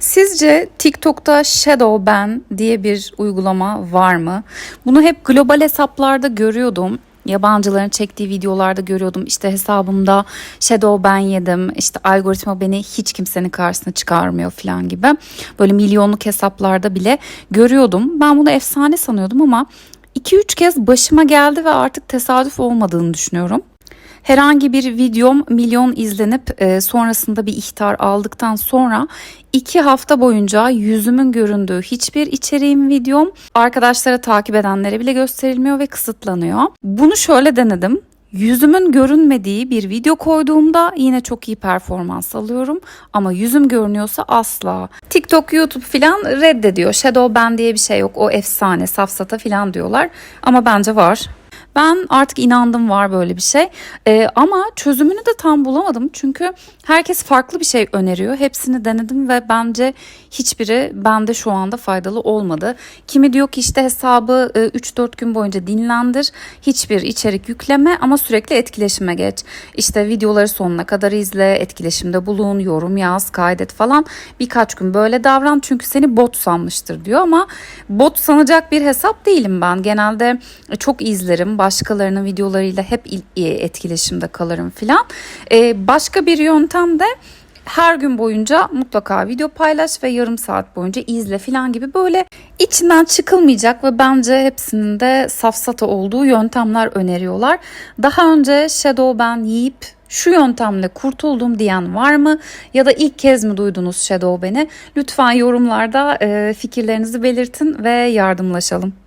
Sizce TikTok'ta shadow ban diye bir uygulama var mı? Bunu hep global hesaplarda görüyordum. Yabancıların çektiği videolarda görüyordum. İşte hesabımda shadow ban yedim. İşte algoritma beni hiç kimsenin karşısına çıkarmıyor falan gibi. Böyle milyonluk hesaplarda bile görüyordum. Ben bunu efsane sanıyordum ama 2-3 kez başıma geldi ve artık tesadüf olmadığını düşünüyorum. Herhangi bir videom milyon izlenip e, sonrasında bir ihtar aldıktan sonra iki hafta boyunca yüzümün göründüğü hiçbir içeriğim videom arkadaşlara takip edenlere bile gösterilmiyor ve kısıtlanıyor. Bunu şöyle denedim. Yüzümün görünmediği bir video koyduğumda yine çok iyi performans alıyorum ama yüzüm görünüyorsa asla. TikTok, YouTube filan reddediyor. Shadow ban diye bir şey yok. O efsane, safsata filan diyorlar ama bence var. Ben artık inandım var böyle bir şey. Ee, ama çözümünü de tam bulamadım. Çünkü herkes farklı bir şey öneriyor. Hepsini denedim ve bence hiçbiri bende şu anda faydalı olmadı. Kimi diyor ki işte hesabı e, 3-4 gün boyunca dinlendir. Hiçbir içerik yükleme ama sürekli etkileşime geç. İşte videoları sonuna kadar izle, etkileşimde bulun, yorum yaz, kaydet falan. Birkaç gün böyle davran çünkü seni bot sanmıştır diyor ama bot sanacak bir hesap değilim ben. Genelde çok izlerim. Başkalarının videolarıyla hep e, etkileşimde kalırım filan. Ee, başka bir yöntem de her gün boyunca mutlaka video paylaş ve yarım saat boyunca izle filan gibi böyle içinden çıkılmayacak ve bence hepsinin de safsata olduğu yöntemler öneriyorlar. Daha önce shadow ban yiyip şu yöntemle kurtuldum diyen var mı? Ya da ilk kez mi duydunuz shadow ban'i? Lütfen yorumlarda e, fikirlerinizi belirtin ve yardımlaşalım.